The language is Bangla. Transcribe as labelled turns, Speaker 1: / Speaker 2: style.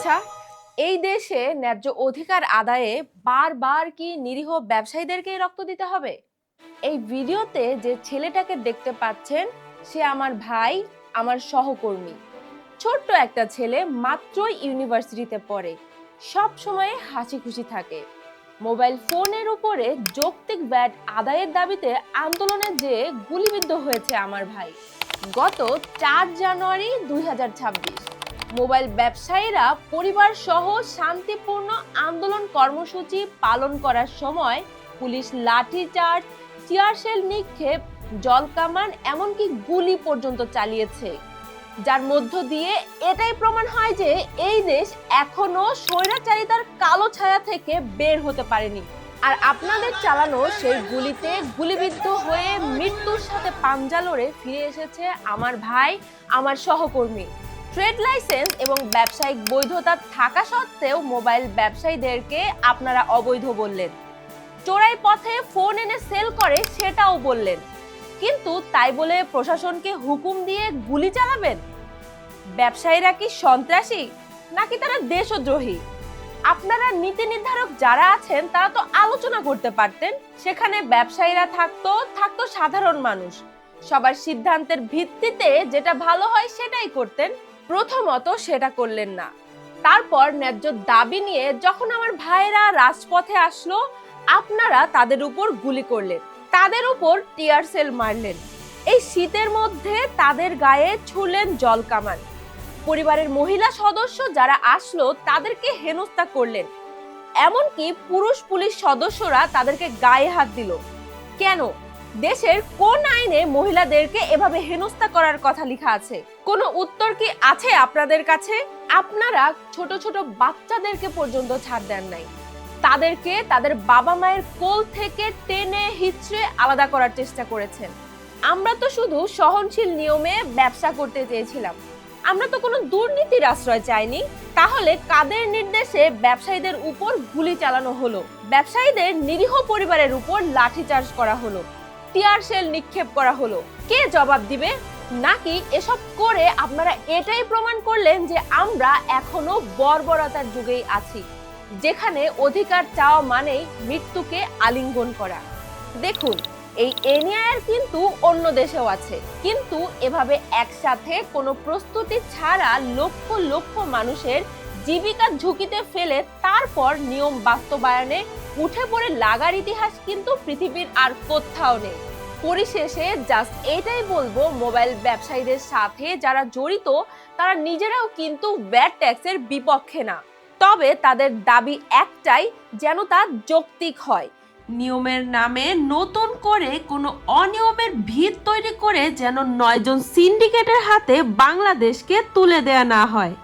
Speaker 1: আচ্ছা এই দেশে ন্যায্য অধিকার আদায়ে বারবার কি নিরীহ ব্যবসায়ীদেরকেই রক্ত দিতে হবে? এই ভিডিওতে যে ছেলেটাকে দেখতে পাচ্ছেন, সে আমার ভাই, আমার সহকর্মী। ছোট্ট একটা ছেলে মাত্রই ইউনিভার্সিটিতে পড়ে। সব সময় হাসি খুশি থাকে। মোবাইল ফোনের উপরে যৌক্তিক ব্যাট আদায়ের দাবিতে আন্দোলনে যে গুলিবিদ্ধ হয়েছে আমার ভাই, গত চার জানুয়ারি দুই হাজার ছাব্বিশ। মোবাইল ব্যবসায়ীরা পরিবার সহ শান্তিপূর্ণ আন্দোলন কর্মসূচি পালন করার সময় পুলিশ লাঠি লাঠিচার্জ টিয়ারশেল নিক্ষেপ জলকামান এমনকি গুলি পর্যন্ত চালিয়েছে। যার মধ্য দিয়ে এটাই প্রমাণ হয় যে এই দেশ এখনও স্বৈরাচারিতার কালো ছায়া থেকে বের হতে পারেনি। আর আপনাদের চালানো সেই গুলিতে গুলিবিদ্ধ হয়ে মৃত্যুর সাথে পাঞ্জা লড়ে ফিরে এসেছে আমার ভাই, আমার সহকর্মী। ট্রেড লাইসেন্স এবং ব্যবসায়িক বৈধতা থাকা সত্ত্বেও মোবাইল ব্যবসায়ীদেরকে আপনারা অবৈধ বললেন। চোরাই পথে ফোন এনে সেল করে সেটাও বললেন। কিন্তু তাই বলে প্রশাসনকে হুকুম দিয়ে গুলি চালাবেন? ব্যবসায়ীরা কি সন্ত্রাসী, নাকি তারা দেশদ্রোহী? আপনারা নীতি নির্ধারক যারা আছেন, তারা তো আলোচনা করতে পারতেন। সেখানে ব্যবসায়ীরা থাকতো থাকতো সাধারণ মানুষ। সবার সিদ্ধান্তের ভিত্তিতে যেটা ভালো হয় সেটাই করতেন। প্রথমত সেটা করলেন না। তারপর ন্যায্য দাবি নিয়ে যখন আমার ভাইয়েরা রাজপথে আসলো, আপনারা তাদের উপর গুলি করলেন। তাদের উপর টিয়ার সেল মারলেন। এই শীতের মধ্যে তাদের গায়ে ছুড়লেন জল কামান। পরিবারের মহিলা সদস্য যারা আসলো, তাদেরকে হেনস্থা করলেন। এমনকি পুরুষ পুলিশ সদস্যরা তাদেরকে গায়ে হাত দিল। কেন? দেশের কোন আইনে মহিলাদেরকে এভাবে হেনস্থা করার কথা লেখা আছে? কোনো উত্তর কি আছে আপনাদের কাছে? আপনারা ছোট ছোট বাচ্চাদেরকে পর্যন্ত ছাড় দেন নাই। তাদেরকে তাদের বাবা মায়ের কোল থেকে টেনে হিচড়ে আলাদা করার চেষ্টা করেছেন। আমরা তো শুধু সহনশীল নিয়মে ব্যবসা করতে চেয়েছিলাম। আমরা তো কোনো দুর্নীতির আশ্রয় চাইনি। তাহলে কাদের নির্দেশে ব্যবসায়ীদের উপর গুলি চালানো হলো? ব্যবসায়ীদের নিরীহ পরিবারের উপর লাঠিচার্জ করা হলো। টিয়ার শেল নিক্ষেপ করা হলো। কে জবাব দিবে? নাকি এসব করে আপনারা এটাই প্রমাণ করলেন যে আমরা এখনও বর্বরতার যুগেই আছি, যেখানে অধিকার চাওয়া মানেই মৃত্যুকে আলিঙ্গন করা। দেখুন, এই এনআইআর কিন্তু অন্য দেশেও আছে, কিন্তু এভাবে একসাথে কোনো প্রস্তুতি ছাড়া লক্ষ লক্ষ মানুষের জীবিকা ঝুঁকিতে ফেলে তারপর নিয়ম বাস্তবায়নে উঠে পড়ে লাগার ইতিহাস কিন্তু পৃথিবীর আর কোথাও নেই। পরিশেষে জাস্ট এটাই বলব, মোবাইল ব্যবসায়ীদের সাথে যারা জড়িত, তারা নিজেরাও কিন্তু ব্যাড ট্যাক্সের বিপক্ষে না। তবে তাদের দাবি একটাই, যেন তা যৌক্তিক হয়।
Speaker 2: নিয়মের নামে নতুন করে কোনো অনিয়মের ভিত তৈরি করে যেন নয়জন সিন্ডিকেটের হাতে বাংলাদেশকে তুলে দেয়া না হয়।